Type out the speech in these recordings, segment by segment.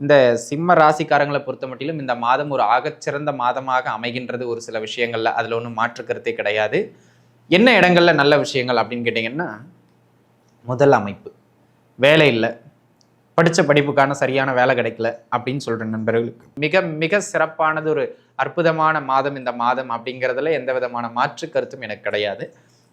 இந்த சிம்ம ராசிக்காரங்களை பொறுத்த மட்டிலும் இந்த மாதம் ஒரு ஆகச்சிறந்த மாதமாக அமைகின்றது ஒரு சில விஷயங்கள்ல. அதுல ஒன்றும் மாற்று கருத்தே கிடையாது. என்ன இடங்கள்ல நல்ல விஷயங்கள் அப்படின்னு கேட்டிங்கன்னா முதல் அமைப்பு. வேலை இல்லை. படித்த படிப்புக்கான சரியான வேலை கிடைக்கல அப்படின்னு சொல்கிற நண்பர்களுக்கு. மிக மிக சிறப்பானது ஒரு அற்புதமான மாதம் இந்த மாதம் அப்படிங்கிறதுல எந்த விதமான மாற்று கருத்தும் எனக்கு கிடையாது.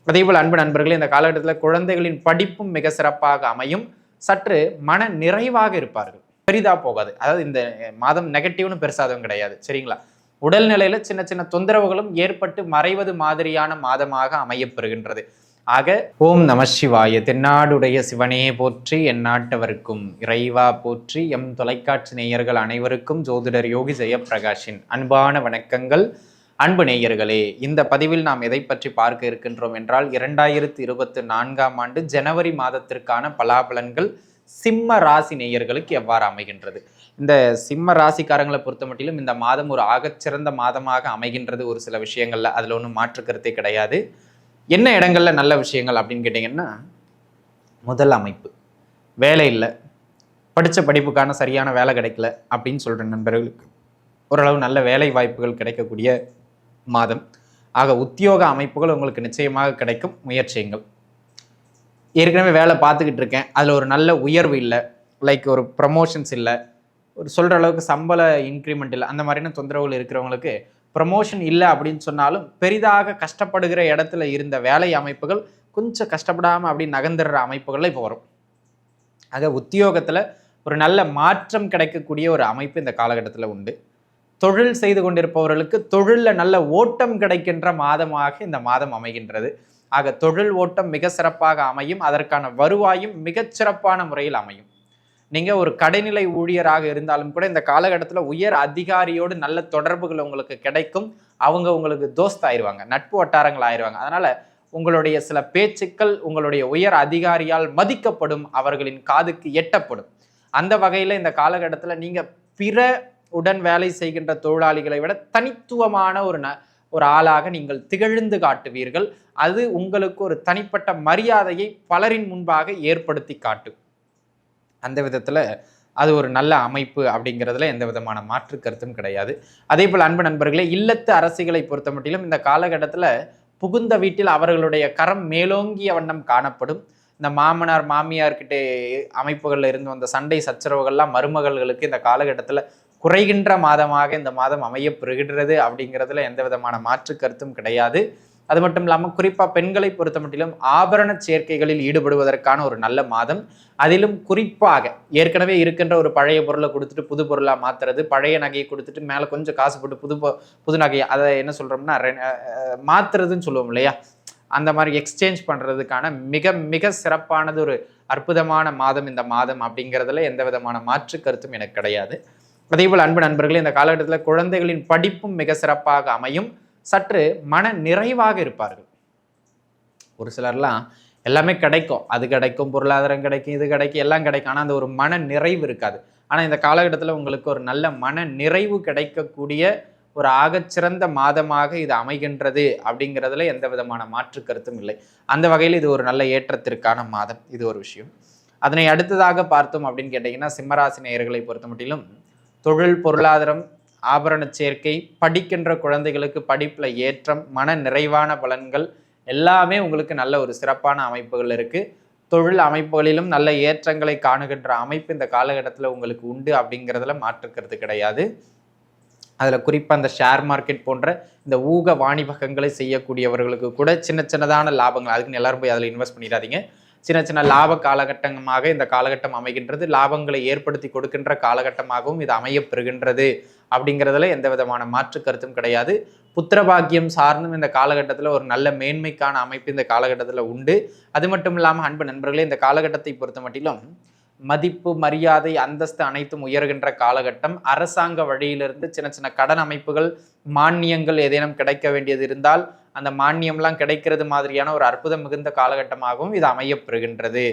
அதேபோல் அன்பு நண்பர்களே இந்த காலகட்டத்தில் குழந்தைகளின் படிப்பும் மிக சிறப்பாக அமையும். சற்று மன நிறைவாக இருப்பார்கள். பெரிதா போகாது. அதாவது இந்த மாதம் நெகட்டிவ்னு பெருசாதவும் கிடையாது. சரிங்களா? உடல்நிலையில சின்ன சின்ன தொந்தரவுகளும் ஏற்பட்டு மறைவது மாதிரியான மாதமாக அமையப்பெறுகின்றது. ஆக ஓம் நம சிவாய. தென்னாடுடைய சிவனே போற்றி என் நாட்டவருக்கும் இறைவா போற்றி எம் தொலைக்காட்சி நேயர்கள் அனைவருக்கும் ஜோதிடர் யோகி ஜெயப்பிரகாஷின் அன்பான வணக்கங்கள். அன்பு நேயர்களே இந்த பதிவில் நாம் எதை பற்றி பார்க்க இருக்கின்றோம் என்றால் இரண்டாயிரத்தி இருபத்தி நான்காம் ஆண்டு ஜனவரி மாதத்திற்கான பலாபலன்கள் சிம்ம ராசி நேயர்களுக்கு எவ்வாறு அமைகின்றது? இந்த சிம்ம ராசிக்காரங்களை பொறுத்த மட்டிலும் இந்த மாதம் ஒரு ஆகச்சிறந்த மாதமாக அமைகின்றது ஒரு சில விஷயங்கள்ல. அதுல ஒன்றும் மாற்று கருத்தே கிடையாது. என்ன இடங்கள்ல நல்ல விஷயங்கள் அப்படின்னு கேட்டிங்கன்னா முதல் அமைப்பு. வேலை இல்லை. படித்த படிப்புக்கான சரியான வேலை கிடைக்கல அப்படின்னு சொல்கிற நண்பர்களுக்கு ஓரளவு நல்ல வேலை வாய்ப்புகள் கிடைக்கக்கூடிய மாதம். ஆக உத்தியோக அமைப்புகள் உங்களுக்கு நிச்சயமாக கிடைக்கும் முயற்சியுங்கள். ஏற்கனவே வேலை பார்த்துக்கிட்டு இருக்கேன். அதில் ஒரு நல்ல உயர்வு இல்லை. லைக் ஒரு ப்ரமோஷன்ஸ் இல்லை. ஒரு சொல்கிற அளவுக்கு சம்பள இன்க்ரிமெண்ட் இல்லை. அந்த மாதிரியான தொந்தரவுகள் இருக்கிறவங்களுக்கு ப்ரமோஷன் இல்லை அப்படின்னு சொன்னாலும் பெரிதாக கஷ்டப்படுகிற இடத்துல இருந்த வேலை அமைப்புகள் கொஞ்சம் கஷ்டப்படாமல் அப்படி நகர்ந்துடுற அமைப்புகளில் இப்போ வரும். ஆக உத்தியோகத்தில் ஒரு நல்ல மாற்றம் கிடைக்கக்கூடிய ஒரு அமைப்பு இந்த காலகட்டத்தில் உண்டு. தொழில் செய்து கொண்டிருப்பவர்களுக்கு தொழிலில் நல்ல ஓட்டம் கிடைக்கின்ற மாதமாக இந்த மாதம் அமைகின்றது. ஆக தொழில் ஓட்டம் மிக சிறப்பாக அமையும். அதற்கான வருவாயும் மிகச்சிறப்பான முறையில் அமையும். நீங்கள் ஒரு கடைநிலை ஊழியராக இருந்தாலும் கூட இந்த காலகட்டத்தில் உயர் அதிகாரியோடு நல்ல தொடர்புகள் உங்களுக்கு கிடைக்கும். அவங்க உங்களுக்கு தோஸ்த் ஆயிடுவாங்க நட்பு வட்டாரங்கள் ஆயிடுவாங்க அதனால் உங்களுடைய சில பேச்சுக்கள் உங்களுடைய உயர் அதிகாரியால் மதிக்கப்படும். அவர்களின் காதுக்கு எட்டப்படும். அந்த வகையில் இந்த காலகட்டத்தில் நீங்கள் பிற உடன் வேலை செய்கின்ற தொழிலாளிகளை விட தனித்துவமான ஒரு ந ஒரு ஆளாக நீங்கள் திகழ்ந்து காட்டுவீர்கள். அது உங்களுக்கு ஒரு தனிப்பட்ட மரியாதையை பலரின் முன்பாக ஏற்படுத்தி காட்டும். அந்த விதத்தில் அது ஒரு நல்ல அமைப்பு அப்படிங்கிறதுல எந்த விதமான மாற்று கருத்தும் கிடையாது. அதே போல் அன்பு நண்பர்களே இல்லத்து அரசிகளை பொறுத்த மட்டிலும் இந்த காலகட்டத்தில் புகுந்த வீட்டில் அவர்களுடைய கரம் மேலோங்கிய வண்ணம் காணப்படும். இந்த மாமனார் மாமியார்கிட்ட அமைப்புகளில் இருந்து வந்த சண்டை சச்சரவுகள்லாம் மருமகள்களுக்கு இந்த காலகட்டத்தில் குறைகின்ற மாதமாக இந்த மாதம் அமையப்பெறுகின்றது அப்படிங்கிறதுல எந்த விதமான மாற்று கருத்தும் கிடையாது. அது மட்டும் இல்லாமல் குறிப்பாக பெண்களை பொறுத்த மட்டிலும் ஆபரண சேர்க்கைகளில் ஈடுபடுவதற்கான ஒரு நல்ல மாதம். அதிலும் குறிப்பாக ஏற்கனவே இருக்கின்ற ஒரு பழைய பொருளை கொடுத்துட்டு புது பொருளாக மாற்றுறது பழைய நகையை கொடுத்துட்டு மேலே கொஞ்சம் காசு போட்டு புது புது நகையை அதை என்ன சொல்கிறோம்னா மாற்றுறதுன்னு சொல்லுவோம் இல்லையா? அந்த மாதிரி எக்ஸ்சேஞ்ச் பண்ணுறதுக்கான மிக மிக சிறப்பானது ஒரு அற்புதமான மாதம் இந்த மாதம் அப்படிங்கிறதுல எந்த விதமான மாற்று கருத்தும் எனக்கு கிடையாது. அதேபோல் அன்பு நண்பர்களே இந்த காலகட்டத்தில் குழந்தைகளின் படிப்பும் மிக சிறப்பாக அமையும். சற்று மன நிறைவாக இருப்பார்கள். ஒரு சிலர்லாம் எல்லாமே கிடைக்கும். அது கிடைக்கும் பொருளாதாரம் கிடைக்கும் இது கிடைக்கும் எல்லாம் கிடைக்கும். ஆனால் அந்த ஒரு மன நிறைவு இருக்காது. ஆனால் இந்த காலகட்டத்தில் உங்களுக்கு ஒரு நல்ல மன நிறைவு கிடைக்கக்கூடிய ஒரு ஆகச்சிறந்த மாதமாக இது அமைகின்றது அப்படிங்கிறதுல எந்த விதமான மாற்று கருத்தும் இல்லை. அந்த வகையில் இது ஒரு நல்ல ஏற்றத்திற்கான மாதம். இது ஒரு விஷயம். அதனை அடுத்ததாக பார்த்தோம் அப்படின்னு கேட்டிங்கன்னா சிம்மராசி நேயர்களை பொறுத்த மட்டிலும் தொழில் பொருளாதாரம் ஆபரண சேர்க்கை படிக்கின்ற குழந்தைகளுக்கு படிப்பில் ஏற்றம் மன நிறைவான பலன்கள் எல்லாமே உங்களுக்கு நல்ல ஒரு சிறப்பான அமைப்புகள் இருக்குது தொழில் அமைப்புகளிலும் நல்ல ஏற்றங்களை காணுகின்ற அமைப்பு இந்த காலகட்டத்தில் உங்களுக்கு உண்டு அப்படிங்கிறதுல மாற்றுக்கிறது கிடையாது. அதில் குறிப்பாக அந்த ஷேர் மார்க்கெட் போன்ற இந்த ஊக வாணிபகங்களை செய்யக்கூடியவர்களுக்கு கூட சின்ன சின்னதான லாபங்கள் அதுக்குன்னு எல்லாரும் போய் அதில் இன்வெஸ்ட் பண்ணிடாதீங்க. சின்ன சின்ன லாப காலகட்டமாக இந்த காலகட்டம் அமைகின்றது. லாபங்களை ஏற்படுத்தி கொடுக்கின்ற காலகட்டமாகவும் இது அமையப்பெறுகின்றது அப்படிங்கிறதுல எந்த விதமான மாற்று கருத்தும் கிடையாது. புத்திரபாக்கியம் சார்ந்தும் இந்த காலகட்டத்தில் ஒரு நல்ல மேன்மைக்கான அமைப்பு இந்த காலகட்டத்தில் உண்டு. அது மட்டும் இல்லாமல் அன்பு நண்பர்களே இந்த காலகட்டத்தை பொறுத்த மட்டிலும் மதிப்பு மரியாதை அந்தஸ்து அனைத்தும் உயர்கின்ற காலகட்டம். அரசாங்க வழியிலிருந்து சின்ன சின்ன கடன் அமைப்புகள் மானியங்கள் ஏதேனும் கிடைக்க வேண்டியது இருந்தால் அந்த மானியம்லாம் கிடைக்கிறது மாதிரியான ஒரு அற்புதம் மிகுந்த காலகட்டமாகவும் இது அமையப்பெறுகின்றது.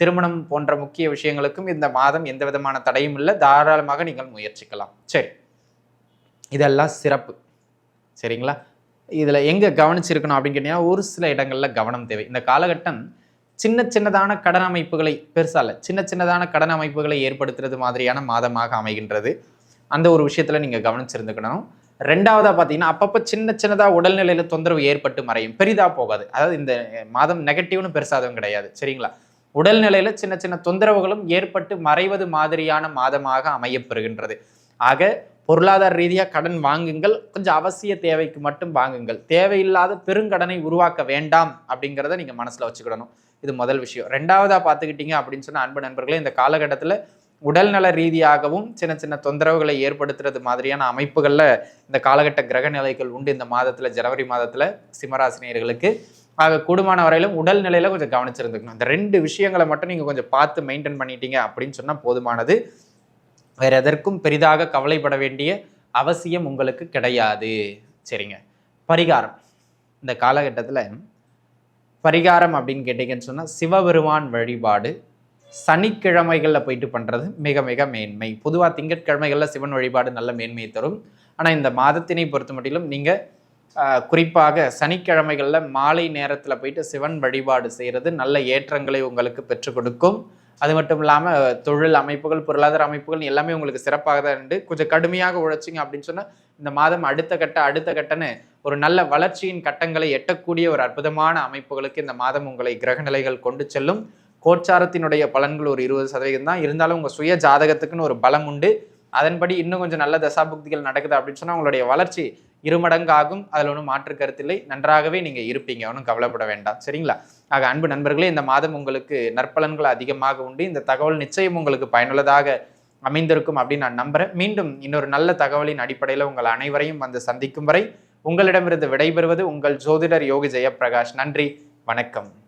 திருமணம் போன்ற முக்கிய விஷயங்களுக்கும் இந்த மாதம் எந்த விதமான தடையும் இல்லை. தாராளமாக நீங்கள் முயற்சிக்கலாம். சரி. இதெல்லாம் சிறப்பு. சரிங்களா? இதில் எங்கே கவனிச்சிருக்கணும் அப்படின்னு கேட்டிங்கன்னா ஒரு சில இடங்களில் கவனம் தேவை. இந்த காலகட்டம் சின்ன சின்னதான கடன் அமைப்புகளை பெருசாக இல்லை சின்ன சின்னதான கடன் அமைப்புகளை ஏற்படுத்துறது மாதிரியான மாதமாக அமைகின்றது. அந்த ஒரு விஷயத்தில் நீங்கள் கவனிச்சிருந்துக்கணும். ரெண்டாவதாக பார்த்தீங்கன்னா அப்பப்போ சின்ன சின்னதாக உடல்நிலையில் தொந்தரவு ஏற்பட்டு மறையும். பெரிதாக போகாது. அதாவது இந்த மாதம் நெகட்டிவ்னு பெருசாதும் கிடையாது. சரிங்களா? உடல்நிலையில் சின்ன சின்ன தொந்தரவுகளும் ஏற்பட்டு மறைவது மாதிரியான மாதமாக அமையப்பெறுகின்றது. ஆக பொருளாதார ரீதியாக கடன் வாங்குங்கள். கொஞ்சம் அவசிய தேவைக்கு மட்டும் வாங்குங்கள். தேவையில்லாத பெருங்கடனை உருவாக்க வேண்டாம் அப்படிங்கிறத நீங்கள் மனசில் வச்சுக்கிடணும். இது முதல் விஷயம். ரெண்டாவதாக பார்த்துக்கிட்டீங்க அப்படின்னு சொன்ன அன்பு நண்பர்களே இந்த காலகட்டத்தில் உடல்நல ரீதியாகவும் சின்ன சின்ன தொந்தரவுகளை ஏற்படுத்துறது மாதிரியான அமைப்புகளில் இந்த காலகட்ட கிரக நிலைகள் உண்டு. இந்த மாதத்தில் ஜனவரி மாதத்தில் சிம்மராசினியர்களுக்கு. ஆக கூடுமான வரையிலும் உடல் நிலையில கொஞ்சம் கவனிச்சிருந்துக்கணும். இந்த ரெண்டு விஷயங்களை மட்டும் நீங்கள் கொஞ்சம் பார்த்து மெயின்டைன் பண்ணிட்டீங்க அப்படின்னு சொன்னால் போதுமானது. வேற எதற்கும் பெரிதாக கவலைப்பட வேண்டிய அவசியம் உங்களுக்கு கிடையாது. சரிங்க. பரிகாரம். இந்த காலகட்டத்தில் பரிகாரம் அப்படின்னு கேட்டீங்கன்னு சொன்னால் சிவபெருமான் வழிபாடு சனிக்கிழமைகளில் போயிட்டு பண்ணுறது மிக மிக மேன்மை. பொதுவாக திங்கட்கிழமைகளில் சிவன் வழிபாடு நல்ல மேன்மையை தரும். ஆனால் இந்த மாதத்தினை பொறுத்த மட்டிலும் நீங்கள் குறிப்பாக சனிக்கிழமைகளில் மாலை நேரத்தில் போயிட்டு சிவன் வழிபாடு செய்கிறது நல்ல ஏற்றங்களை உங்களுக்கு பெற்றுக் கொடுக்கும். அது மட்டும் இல்லாமல் தொழில் அமைப்புகள் பொருளாதார அமைப்புகள் எல்லாமே உங்களுக்கு சிறப்பாக தான் உண்டு கொஞ்சம் கடுமையாக உழைச்சிங்க அப்படின்னு சொன்னால் இந்த மாதம் அடுத்த கட்ட அடுத்த கட்டன்னு ஒரு நல்ல வளர்ச்சியின் கட்டங்களை எட்டக்கூடிய ஒரு அற்புதமான அமைப்புகளுக்கு இந்த மாதம் உங்களை கிரகநிலைகள் கொண்டு செல்லும். கோச்சாரத்தினுடைய பலன்கள் ஒரு இருபது சதவீதம் தான். இருந்தாலும் உங்கள் சுய ஜாதகத்துக்குன்னு ஒரு பலம் உண்டு. அதன்படி இன்னும் கொஞ்சம் நல்ல தசாபுக்திகள் நடக்குது அப்படின்னு சொன்னால் உங்களுடைய வளர்ச்சி இருமடங்காகும். அதில் ஒன்றும் மாற்று கருத்தில்லை நன்றாகவே நீங்கள் இருப்பீங்க. ஒன்றும் கவலைப்பட வேண்டாம். சரிங்களா? ஆக அன்பு நண்பர்களே இந்த மாதம் உங்களுக்கு நற்பலன்கள் அதிகமாக உண்டு. இந்த தகவல் நிச்சயம் உங்களுக்கு பயனுள்ளதாக அமைந்திருக்கும் அப்படின்னு நான் நம்புகிறேன் மீண்டும் இன்னொரு நல்ல தகவலின் அடிப்படையில் உங்கள் அனைவரையும் வந்து சந்திக்கும் வரை உங்களிடமிருந்து விடைபெறுவது உங்கள் ஜோதிடர் யோகி ஜெயபிரகாஷ் நன்றி. வணக்கம்.